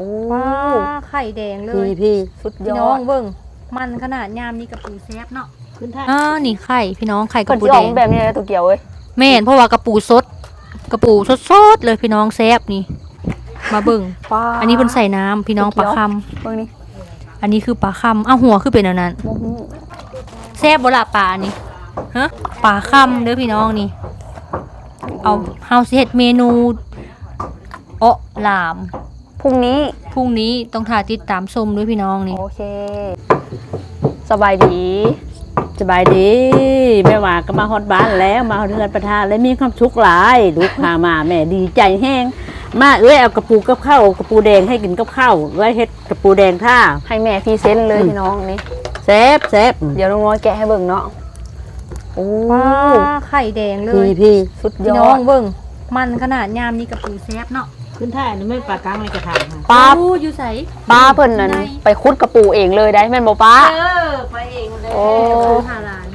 อ้ปลาไข่แดงเลพี่ยพี่สุดยพี่อดน้องเบิ่งมันขนาดยามนี้กับปูแซบเนาะขึ้นท่าอ่านี่ไข่พี่น้องไข่กเพิ่ระนปูสิอแดอกงแบบนี้เลยตัวเกียวเว้ยแม่นเพราะว่ากระปูสด กระปูสดๆเลยพี่น้องแซบนี่ มาเบิ่งปลาอันนี้เพิ่นใส่น้ำพี่น้องปลาคเบิ่งนี่ำอันนี้คือปลาคำอ้าวหัวคือเป็นอันนั้นบ่ฮู้แซบบ่ล่ะปลาอันนี้ฮะปลาคำเด้อพี่น้องนี่ เอาเฮาสิเฮ็ดเมนูเอ้อหลาม พรุ่งนี้ พรุ่งนี้ต้องถ่ายติดตามชมด้วยพี่น้องนี่ โอเค สบายดี สบายดีแม่ว่าก็มาฮอดบ้านแล้วมาฮอดเรือนประทานแล้วมีความสุขหลายลูกพามาแม่ดีใจแห้ง มาเอ้ยเอากระปูกับข้าวกระปูแดงให้กินกับข้าวเอ้ยเฮ็ดกระปูแดงท่าให้แม่พรีเซนต์เลยอืมพี่น้องนี่ แซ่บแซ่บเดี๋ยวลุงน้อยแกะให้เบิ่งเนาะโอ้ปลาไข่แดงเลพี่ยพี่สุดยพี่อน้องดเบิ่งมันขนาดยามนี้กับปูแซบเนาะ ขึ้นท่านี่ไม่ปลากลางในกระถางค่ะปลาปูอยู่ใสปลาเพิ่นนั่นไปคุดกระปูเองเลยได้แม่นบ่ป้า เออไปเองเลยโอ้ปูหาหลาน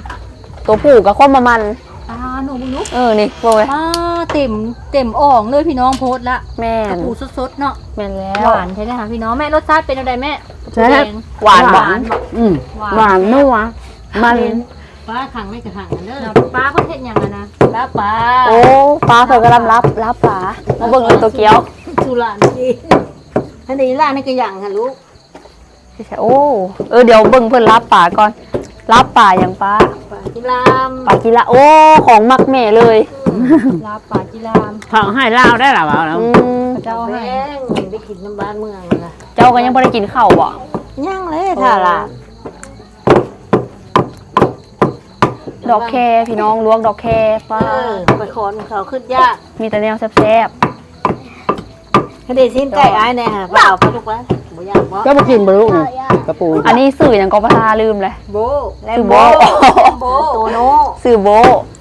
ตัวผู้กับข้อมมันปลาหนูบุลุกเออนี่บ่เว้ยปลาเต็มเต็มอ่องเลยพี่น้องโพสต์ละแม่กระนปูสดๆเนาะแม่นแล้ว หวานใช่ไหมคะพี่น้องแม่รสชาติเป็นอะไรแม่แซ่บ แดงหวานหบ่วานอืมหวานหวานนัวมัน ปลาขังในกระถางนั่นเด้อเนาะปลาเพิ่นเฮ็ดหยังอะนะปลาปลาโอ้ปลาเพิ่นกำลังรับรับปลามาเบิ่งเลยตัวเกียวสุรานจีอันนี้ล่าในกระหยังค่ะลูกไม่ใช่โอ้เออเดี๋ยวเบิ่งเพิ่นรับปลาก่อน รับปลาอย่างปลาปลาจิรามปลากีฬาโอ้ของมักแม่เลยลาบปลาจิรามเขาให้เล่าได้หรอเปล่าแล้วอืมเจ้าแดให้งได้กินน้ำบ้านเมืองละเจ้าก็ยังบ่ได้กินข้าวบ่ยังเลยท่าละ ดอกแคพี่น้องลวกดอกแคปลาเออไปขอนเขาขึ้นยากมีแต่แนวแซ่บคดีสิ้นไก่อ้ายแน่ฮะเปล่าปลาลูกวะบ่ยากบ่ก็ไปกินบลูกนี่กระปูๆอันนี้สื่ออย่างก็ประทาลืมเลยโบแลคือมโบโบโตโนสื่อโบ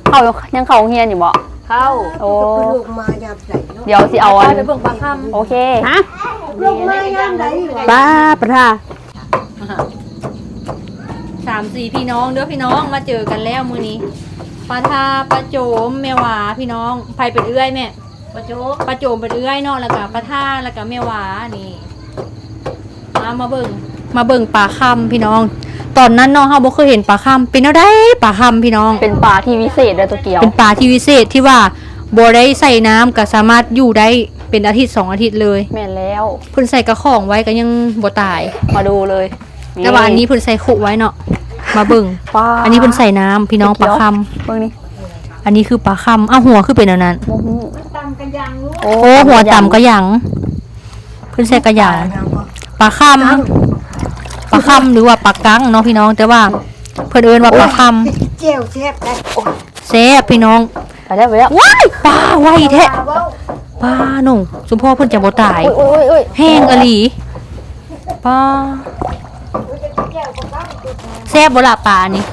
เข้ายังเข้าโรงเรียนอยู่บ่เข้าโอ้ลูกมายามใส่เนาะเดี๋ยวสิเอาอันไปเบิ่งปลาค่โอเคฮะลูกมายามใดป้าประทาำ สามสี่พี่น้องเด้อพี่น้องมาเจอกันแล้วมื้อนี้ปลาทาปลาโจมแม่หวาพี่น้องไผเป็นเอื้อยแม่ปลาโจปลาโจมเป็นเอื้อยเนาะแล้วก็ปลาท่าแล้วก็แม่หวานี่มามาเบิ่งมาเบิ่งปลาค่ำพี่น้อง ตอนนั้นเนาะเฮาบ่เคยเห็นปลาค่ำเป็นเอาได้ปลาค่ำพี่น้อง เป็นปลาที่วิเศษเลยตัวเกียว เป็นปลาที่วิเศษที่ว่าบ่ได้ใส่น้ำก็สามารถอยู่ได้เป็นอาทิตย์สองอาทิตย์เลย แม่นแล้ว เพิ่นใส่กระของไว้ก็ยังบ่ตาย มาดูเลย แต่ว่าอันนี้เพิ่นใส่คุไว้เนาะมาเบิ่งปลาอันนี้เพิ่นใส่น้ำพี่น้องปลาค่ำเบิ่งนี่อันนี้คือปลาค่ำอ้าวหัวคือเป็นอันนั้น โอ้โหตำกันยังลูกโอ้โอ้หัวต่ำก็หยังเพิ่นใส่กระหยังปลาค่ำปลาค่ำหรือว่าปลากังเนาะพี่น้องแต่ว่า เพิ่นเอิ้นว่าปลาค่เจียวแซ่บได้ำแซ่บพี่น้องไปแล้วไปแล้วว้ายปลาไวแท้ปลาเว้าปลาหนุ่งสมพ่อเพิ่นจะบ่ตายอุ้ยอุ้ยอุ้ยแห้งอหลีปลาแซ่บบ่ล่ะปลานี่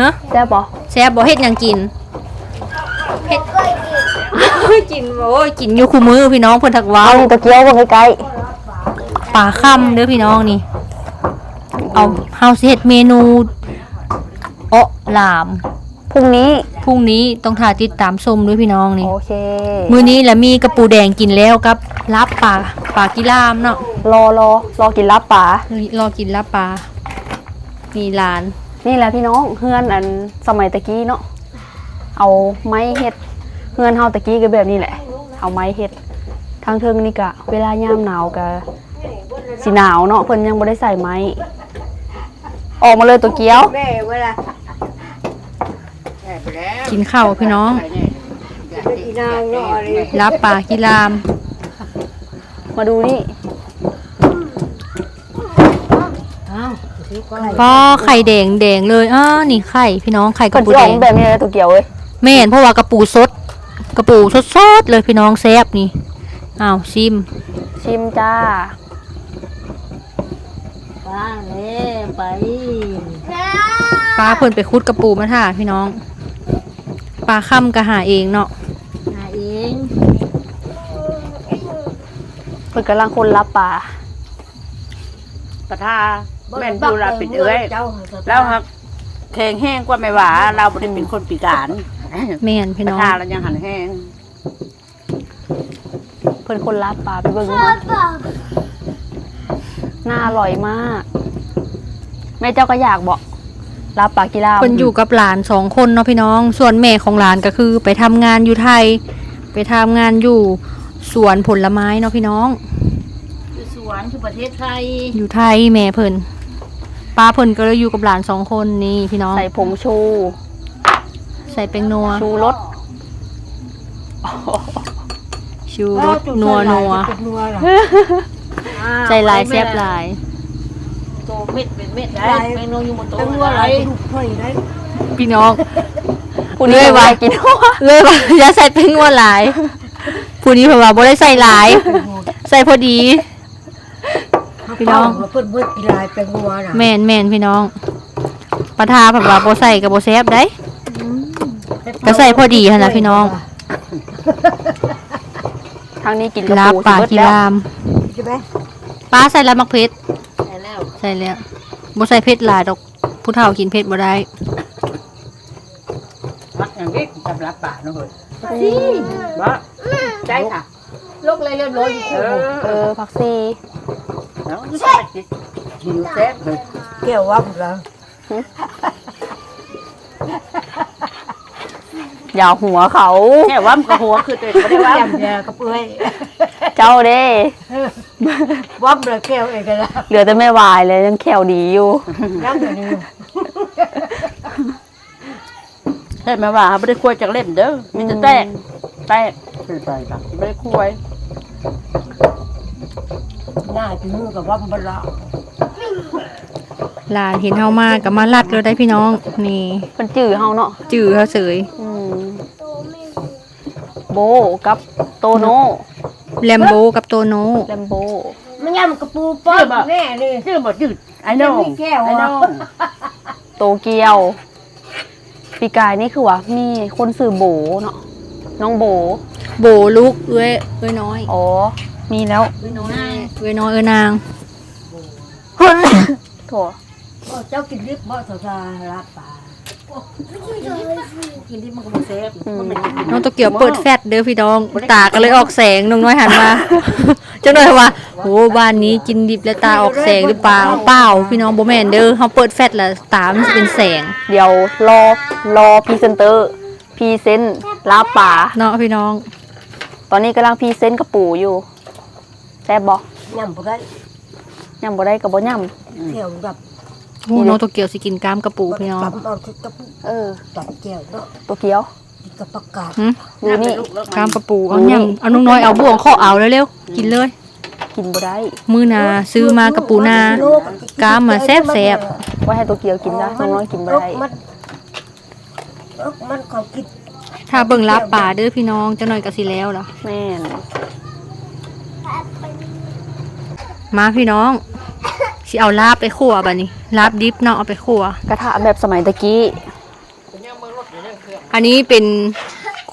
ฮะแซ่บปะแซ่บบ่เฮ็ดหยังกินเฮ็ดเฮ้ยกินโอ้ยกินอยู่คู่มือพี่น้องเพิ่นทักว้าเอาวนี่ตัวเกียวเบิ่งใกล้ปลาค่ำเด้อพี่น้องนี่ เอาเฮาสิเฮ็ดเมนูเอ้อหลามๆพรุ่งนี้ พรุ่งนี้ต้องถ่ายติดตามชมด้วยพี่น้องนี่ โอเคมื้อนี้แล้วมีกระปูแดงกินแล้วกับลาบปลาปลากิลามเนาะรอรอรอกินลับปลารอกินลาบปลา มีหลาน นี่แหละพี่น้องเฮือนอันสมัยตะกี้เนาะเอาไม้เฮ็ดเฮือนเฮาตะกี้ก็แบบนี้แหละ เอาไม้เฮ็ดทางเทิงนี่กะ เวลายามหนาวกะสิหนาวเนาะเพิ่นยังบ่ได้ใส่ไม้ ออกมาเลยตัวเกียว แม่เวลากินข้าวพี่น้องอีนางเนาะอะไรลาบปลากิลาม มาดูนี่ อ้าวซื้อไก่ก็ไข่แดงแดงเลยอ้านี่ไข่พี่น้องไข่กเพิ่ระนปูสิอแดอกงแบบนี้เลยตัวเกียวเว้ยแม่นเพราะว่ากระปูสด กระปูสดๆเลยพี่น้องแซ่บนี่อ้าวชิม ชิมจ้าปลาเล่ไปปลาเพิ่นไปคุดกระปูมาท่าพี่น้องปลาค่ำก็หาเองเนาะหาเองเพิ่นกำลังคนรับปลา ประทาแม่นดูเราเป็นเอ้ยเจ้าแล้วครับแข็งแห้งกว่าไม่หวาเราบ่ได้เป็นคนปีการแม่นพี่ประน้องทาเรายังหันแห้งเพิ่นคนรับปลาไปเบิ่งดูน่าอร่อยมาก แม่เจ้าก็อยากบอกรับปลากีฬาเพิ่นอยู่กับหลานสองคนเนาะพี่น้อง ส่วนแม่ของหลานก็คือ ไปทำงานอยู่ไทย ไปทำงานอยู่สวนผลไม้เนาะพี่น้อง อยู่สวนคือประเทศไทย อยู่ไทยแม่เพิ่นป้าเพิ่นก็เลยอยู่กับหลานสองคนนี่พี่น้อง ใส่ผงชู ใส่เป็นนัว ชูรสชูรสนัวนัวนัวล่ะใส่หลายแซ่บหลายโตเม็ดเป็นเม็ดได้แมงนงอยู่บนโต๊ะนัวไหลลูกพ่อยได้พี่น้องคุณนี่เอ้ยวาว่ะกินเลยว่าอย่าใส่เป็นนัวหลายผู้นี้เพิ่นว่าบ่ได้ใส่หลาย ใส่พอดี พี่น้องเพิ่นเพิ่นกีฬาเป็นนัวน่ะแม่นแม่นพี่น้องปะทาเพิ่นว่าบ่ใส่ก็บ่แซ่บได้ก็ใส่พอดีหั่นล่ะพี่น้องทางนี้กินกระลาบปูปลาสิกีเบิดแล้วรามใช่ไหมป้าใส่ลาบมักเผ็ดใช่แล้วใส่แล้วบ่ใส่เผ็ดหลายดอกผู้เฒ่ากินเผ็ดบ่ได้มักอย่างนี้สำหรับป่าเนาะเฮ้ยสิบ่ใจค่ะลูกเลยเรียบร้อยอยู่เออเออผักซี แล้วใช่หิวแซ่บเลยเกี่ยวว่าแล้วอย่าหัวเขา แค่ว่ามันกระหัวคือตัวเองไม่ได้ว่าแก้มแย่กับเอ้ยเจ้าเด้วับเลยแก้วเองกันละเหลือแต่ไม่วายเลยยังแขวดีอยู่นั่งอยู่นี่ใช่ไหมว่าไม่ได้คุยจากเล่มเด้อมีแต่แตกแตก เป็นไปค่ะไม่ได้คุย หน้าจิ้มือกับวับบัลละหลานเห็นเฮามาก็มาลัดเลยได้พี่น้องนี่เป็นจื่อเฮาเนาะจื้อเฮาเสยอืมโบกับโตโนแลมโบกับโตโนแลมโบมันยำกระปูป้อนแน่เลยชื่อบ่จืดไอ้น้องยังมีแก้วอะไอ้น้องโตเกียวปีกายนี่คือว่ามีคนสื่อโบเนาะน้องโบ โบลูกเอ้ยเอ้ยน้อยอ๋อมีแล้วเอ้ยน้อย เอ้ยน้อยเอ้ยนางโถเจ้ากินลิบบ่สาสารับปลากินที่มันก็บ่แซ่บมันไม่กินน้องโตเกียวเปิดแฟลชเด้อพี่น้อง ตาก็เลยออกแสงน้องน้อยหันมาจังเลยว่าโหบ้านนี้กินดิบแล้วตาออกแสงหรือเปล่าเปล่าพี่น้องบ่แม่นเด้อเฮาเปิดแฟลชแล้วตามันสิเป็นแสงเดี๋ยวรอรอพรีเซนเตอร์พรีเซนต์ลาบป่าเนาะพี่น้อง ตอนนี้กำลังพรีเซนต์กระปูอยู่แซ่บบอก ยำบ่ได้ย่ำบ่ได้กับบ่ย่แก้วกับโอ้น้องโตเกียวสิกินกล้ามกระปูพี่น้องกับเอาที่กระปูำเออตัดแก้วเนาะตัวเกียวกับประกาศหึดูนี่ กล้ามกระปูเอาหยังเอาน้องน้อยเอาบ่วงข้อเอาเร็วๆกินเลย กินบ่ได้มื้อหนาซื้อมากระปูนากล้ามมาแซ่บ ไว่าให้ตัวเกียวกินนะน้องน้อยกินบ่ได้มันมันของกินถ้าเบิ่งลาบป่าเด้อพี่น้องจังหน่อยก็สิแล้วล่ะแม่น มาพี่น้องสิเอาลาบไปขั่วบัดนี้ลาบดิบเนาะเอาไปขั่วกระทะแบบสมัยตะกี้ อันนี้เป็น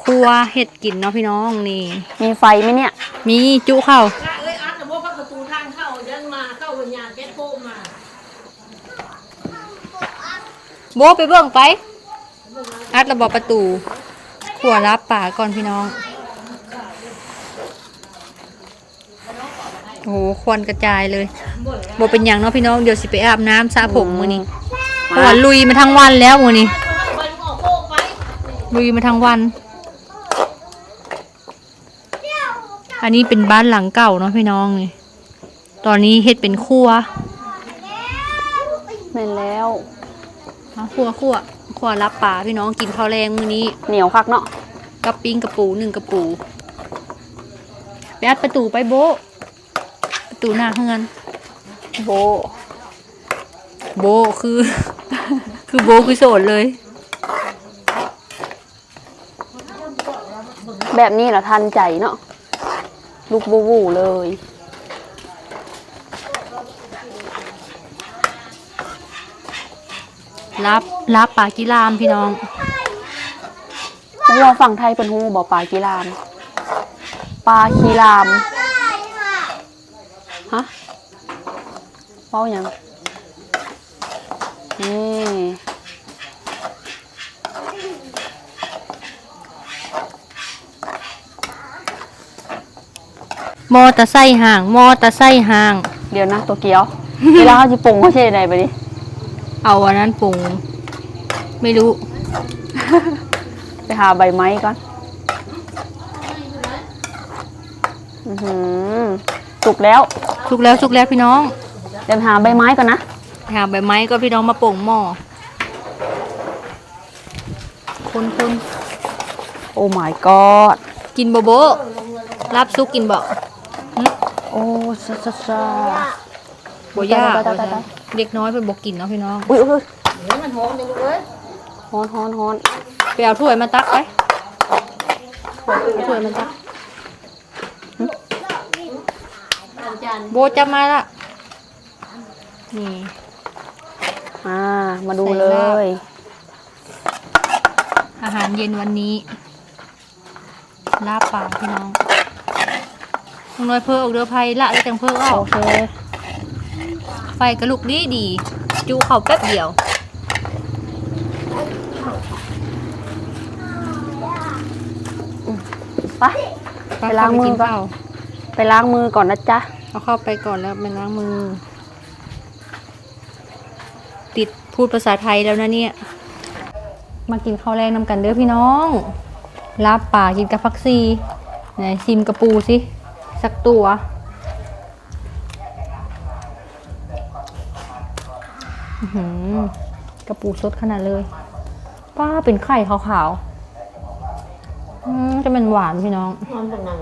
ครัวเฮ็ดกินเนาะพี่น้องนี่ มีไฟไหมเนี่ย มีจุเข้าเอ้ยอัดแต่ว่าประตูทางเข้าเดินมาเข้าวิญญาณแก๊สโคมมาโบไปเบิ่งไป อัดระบบประตูขั่วลาบป่าก่อนพี่น้อง โอ้โหควันกระจายเลยโบเป็นหยังเนาะพี่น้องเดี๋ยวสิไปอาบน้ำสระผมมื้อนี้เพราะว่าลุยมาทั้งวันแล้วมื้อนี้ลุยมาทั้งวัน อันนี้เป็นบ้านหลังเก่าเนาะพี่น้องนี่ตอนนี้เฮ็ดเป็นครัวแม่นแล้วเอาครัวครัวครัวรับป่าพี่น้องกินข้าวแรงมื้อนี้เหนียวคักเนาะกับปิ้งกระปูหนึ่งกระปูไปอัดประตูไปโบะประ ตูหน้าเฮือน โบ โบะคือ คือโบะคือโสดเลย แบบนี้เหรอทันใจเนาะลูกบูบูเลย รับรับปลากิรามพี่น้องฮู้ว่าฝั่งไทยเป็นฮู้บ่ปลากีราม ปลาคีรามฮะเว้าหยังนี่มอเตอร์ไซค์ห่าง มอเตอร์ไซค์ห่าง เดี๋ยวนะตัวเกียว เวลาเขาจะปรุงเขาใช่ไหนไปดิ เอาอันนั้นปรุง ไม่รู้ ไปหาใบไม้ก่อนอื้อหือสุกแล้ว สุกแล้วสุกแล้วพี่น้อง เดี๋ยวไปหาใบไม้ก่อนนะไปหาใบไม้ก็พี่น้องมาโป่งหม้อคนคนโอ้ my god กินโบโบรับซุกกินบ่โอ้ซาซาซาบ่ยากตายตายตายตายเด็กน้อยเป็นบ่กินเนาะพี่น้องอุ้ยอุ้ยเดี๋ยวมันหอมเลยลูกเอ้ยฮ้อนฮ้อนฮ้อนไปเอาถ้วยมาตักไปเอาถ้วยมาตักโบจะมาละ นี่ อ่า มาดูใส่เลลาบยอาหารเย็นวันนี้ลาบปลาพี่น้องน้องน้อยเพิ่อออกเรือไผ่ละแล้วจังเพิ่อออกโอเค ไฟกระลุกดีดีจูเขาแป๊บเดียว ไปไปล้างมือก่อนเปล่าไปล้างมือก่อนนะจ๊ะ เอาเข้าไปก่อนแล้วไปล้างมือ ติด พูดภาษาไทยแล้วนะเนี่ย มากินข้าวแรงนำกันเด้อพี่น้องลาบป่ากินกับฟักซีไหนซิมกระปูสิ สักตัวอื้อหือกระปูสดขนาดเลยป้าเป็นไข่ขาวๆอืมจะเป็นหวานพี่น้องหอมเป็นหนัง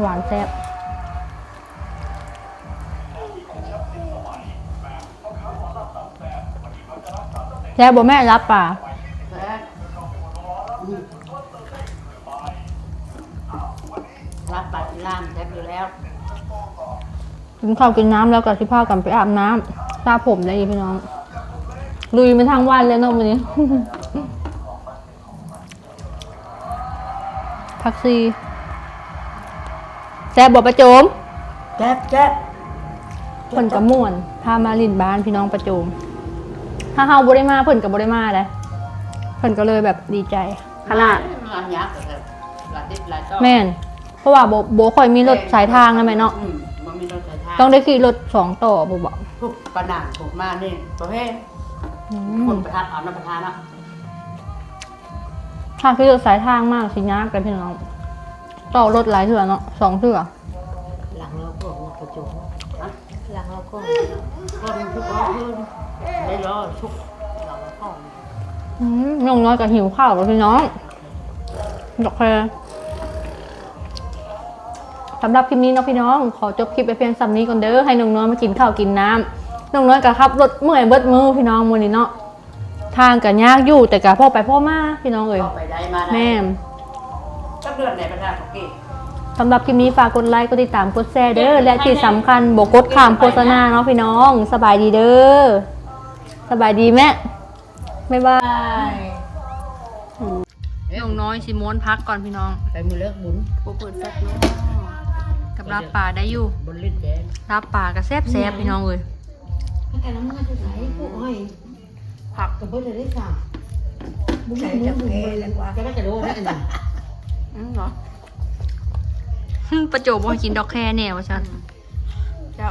หวานแซ่บ แซ่บบ่แม่รับป่ารับปัดล่ามแทบอยู่แล้วกินข้าวกินน้ำแล้วก็สิพากันไปอาบน้ำตาผมได้อีกพี่น้องลุยมาทางวันเลยเนาะวันนี้พักซีแซ่บบ่ประโจมแจ๊บแจ๊บเพิ่นกับม่วนพามาลินบ้านพี่น้องประโจม ถ้าเฮาบ่ได้มาเพิ่นกับบ่ได้มาเลยเพิ่นก็เลยแบบดีใจขนาดงานยักษ์เลยหลายทิศหลายต่อแม่น เพราะว่าโบโบค่อยมีรถสายทางนะแม่เนาะอืมมันมีรถสายทางต้องได้ขี่รถสองต่อบ่บอกทุกประหนังถูกมากนี่ประเภทคนประทับเอาน้ำประทานเนาะถ้าขี่รถสายทางมากสิยากกันพี่น้องต่อรถหลายเถื่อเนาะสองเถื่อหลังเราก็กระจุกนะหลังเราก็ก็เป็นทุกข์ร้อนขึ้น ได้รอทุกข์หลังเราก็อืมน้องน้อยก็หิวข้าวแล้วพี่น้องดอกแคร์สำหรับคลิปนี้เนาะพี่น้อง ขอจบคลิปไปเพียงสำนี้ก่อนเด้อให้น้องน้อยมากินข้าวกินน้ำน้องน้อยก็ขับรถเมื่อยเบิดมือพี่น้องมื้อนี้เนาะทางก็ยากอยู่แต่ก็พ่อไปพ่อมาพี่น้องเอ้ยก็ไปได้มาได้แม่ก็เดือนไหนประทานปกติสำหรับคลิปนี้ฝากกดไลค์กดติดตามกดแชร์เด้อและที่สำคัญบอกกดข้ามโฆษณาเนาะพี่น้อง สบายดีเด้อ สบายดีแม่บ๊ายบายน้องน้อยสิม้วนพักก่อนพี่น้อง ไปมือเลิกบุญเปิดแฟลชเนาะกับลาบป่าได้อยู่บนลิ้นแดงลาบป่ากับแซ่บแซ่บพี่น้องเลยแต่น้ำมันจะไหลผู้อ้อยผักกับเพื่อนจะได้สั่งบุ้งใส่จะเพลแล้วว่าก็ได้จะรู้ได้อันนี้อืมเหรอประโจบว่ากินดอกแค่แน่วะชันเจ้า